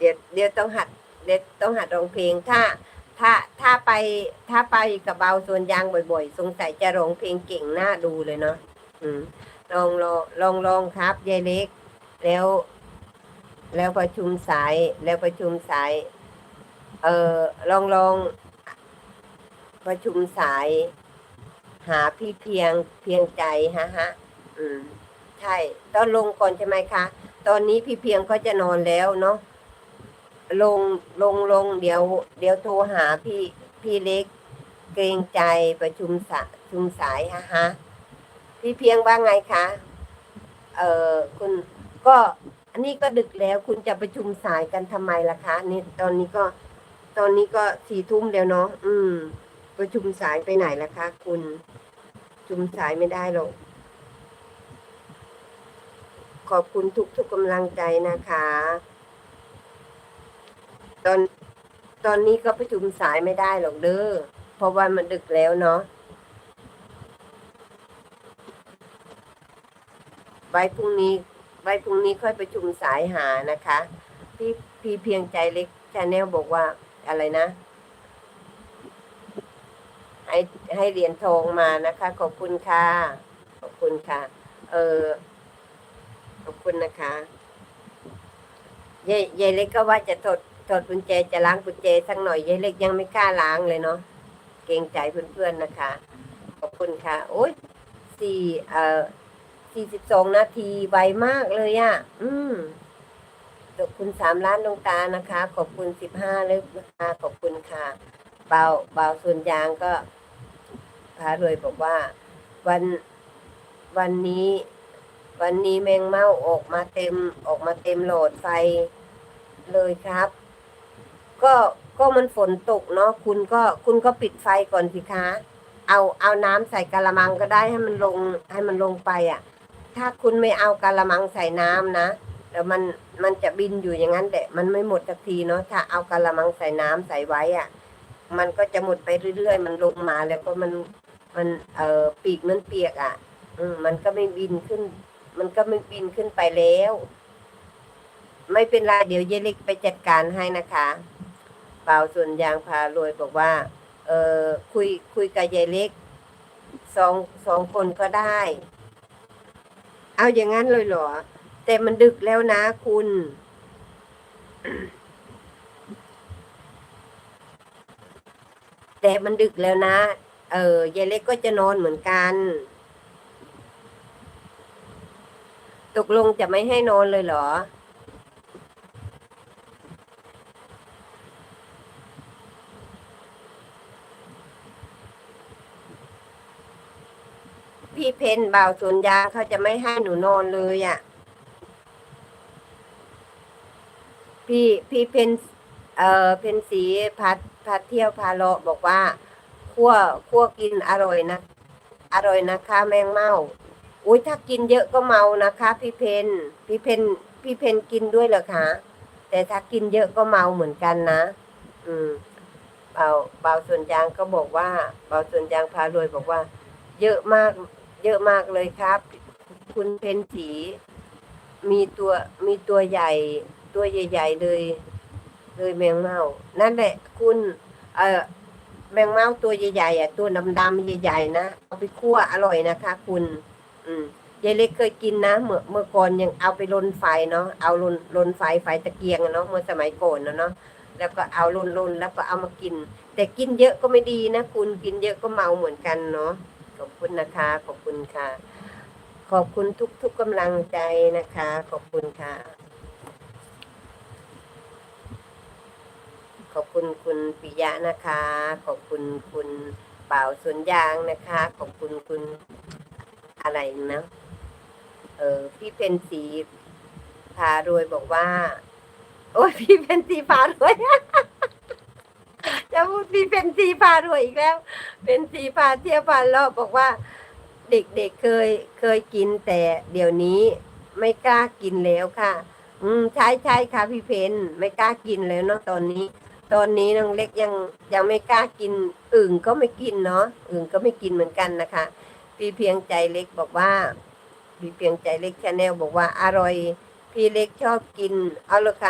เดี๋ยวเดี๋ยวต้องหัดเดี๋ยวต้องหัดร้องเพลงถ้า ถ้าถ้าไปถ้าไปกับเบาส่วนยางบ่อยๆ สงสัยจะร้องเพลงเก่งน่าดูเลยเนาะอืมลองลองลองลองครับยายเล็ก แล้ว แล้วประชุมสายแล้วประชุมสาย เออลองลองประชุมสาย หาพี่เพียงเพียงใจฮะฮะอืมใช่ต้องลงก่อนใช่ไหมคะ ตอนนี้พี่เพียงก็จะนอนแล้วเนาะ ลงลงลงเดี๋ยว เดี๋ยวโทรหาพี่พี่เล็ก เกรงใจประชุมสะชุมสายฮะฮะพี่เพียงว่าไงคะเออคุณก็อันนี้ก็ดึกแล้วคุณจะประชุมสายกันทำไมล่ะคะนี่ตอนนี้ก็ตอนนี้ก็สี่ทุ่มแล้วเนาะอืม ประชุมสายไปไหนล่ะคะ คุณชุมสายไม่ได้หรอกขอบคุณทุกทุกๆกำลังใจนะคะ ตอนตอนนี้ก็ประชุมสายไม่ได้หรอกเด้อเพราะว่ามันดึกแล้วเนาะไว้พรุ่งนี้ไว้พรุ่งนี้ค่อยประชุมสายหานะคะ พี่พี่เพียงใจเล็กชาแนลบอกว่าอะไรนะ ให้ให้เหรียญทองมานะคะ ขอบคุณค่ะ ขอบคุณค่ะ เออขอบคุณนะคะยายยายเล็กก็ว่าจะถอด ถอดกุญแจจะล้างกุญแจสักหน่อยยายเล็กยังไม่กล้าล้างเลยเนาะเกรงใจเพื่อนๆนะคะ ขอบคุณค่ะ โอ้ยสี่เอ่อสี่สิบสองนาทีไวมากเลยอะ่ะ อืมขอบคุณสามล้านดวงตานะคะ ขอบคุณสิบห้าเลิกนะคะขอบคุณค่ะเบาเบาส่วนยางก็พารวยบอกว่า วันวันนี้ วันนี้แมงเม่าออกมาเต็มออกมาเต็มโหลดไฟเลยครับ ก็ก็มันฝนตกเนาะคุณก็คุณก็ปิดไฟก่อนสิคะ เอาเอาน้ำใส่กะละมังก็ได้ให้มันลงให้มันลงไปอะ ถ้าคุณไม่เอากะละมังใส่น้ำนะเดี๋ยวมันมันจะบินอยู่อย่างนั้นแหละมันไม่หมดสักทีเนาะถ้าเอากะละมังใส่น้ำใส่ไว้อะ มันก็จะหมดไปเรื่อยๆ มันลงมาแล้วก็มันมันเอ่อปีกมันเปียกอะ อืมมันก็ไม่บินขึ้น มันก็ไม่บินขึ้นไปแล้ว ไม่เป็นไรเดี๋ยวเยายเล็กไปจัดการให้นะคะ เปล่าส่วนยางพารวยบอกว่า เออคุยคุยกับยายเล็กสองสองคนก็ได้ เอาอย่างนั้นเลยเหรอ แต่มันดึกแล้วนะคุณ แต่มันดึกแล้วนะ เออยายเล็กก็จะนอนเหมือนกัน ตกลงจะไม่ให้นอนเลยเหรอ พี่เพนบ่าวสวนยางเขาจะไม่ให้หนูนอนเลยอะ่ะ พี่พี่เพนเอ่อเพนสีพัดพัดเที่ยวพาเลาะบอกว่าคั่วคั่วกินอร่อยนะ อร่อยนะคะ แมงเม่าอุ้ยถ้ากินเยอะก็เมานะคะ พี่เพนพี่เพนพี่เพนกินด้วยเหรอคะแต่ถ้ากินเยอะก็เมาเหมือนกันนะ อืมเบาเบาส่วนยางก็บอกว่าเบาส่วนยางพารวยบอกว่า เยอะมาก เยอะมากเลยครับ คุณเพนสี มีตัวมีตัวใหญ่ ตัวใหญ่ ๆ เลย เลยแมงเม่านั่นแหละ คุณ เออแมงเม่าตัวใหญ่ๆอะตัวดำๆใหญ่ๆนะเอาไปคั่วอร่อยนะคะ คุณ อืมยายเล็กเคยกินนะเมื่อเมื่อก่อนยังเอาไปลนไฟเนาะเอาลนลนไฟไฟตะเกียงเนาะเมื่อสมัยก่อนเนาะแล้วก็เอาลนลนแล้วก็เอามากิน แต่กินเยอะก็ไม่ดีนะคุณกินเยอะก็เมาเหมือนกันเนาะ ขอบคุณนะคะ ขอบคุณค่ะ ขอบคุณทุกทุกๆกำลังใจนะคะ ขอบคุณค่ะ ขอบคุณคุณปิยะนะคะ ขอบคุณคุณเป่าสวนยางนะคะ ขอบคุณคุณอะไรนะเออพี่เพนสีพารวยบอกว่า โอ้ยพี่เพนสีพารวย จะพูดพี่เพนสีพารวยอีกแล้ว เป็นสีพาเที่ยวพาเลาะบอกว่า เด็กๆเเคยเคยกินแต่เดี๋ยวนี้ไม่กล้ากินแล้วค่ะ อืมใช่ใช่ค่ะพี่เพนไม่กล้ากินแล้วเนาะตอนนี้ ตอนนี้น้องเล็กยังยังไม่กล้ากินอึ่งก็ไม่กินเนาะอึ่งก็ไม่กินเหมือนกันนะคะ พี่เพียงใจเล็กบอกว่า พี่เพียงใจเล็กชาแนลบอกว่าอร่อย พี่เล็กชอบกินเอาละค่ะ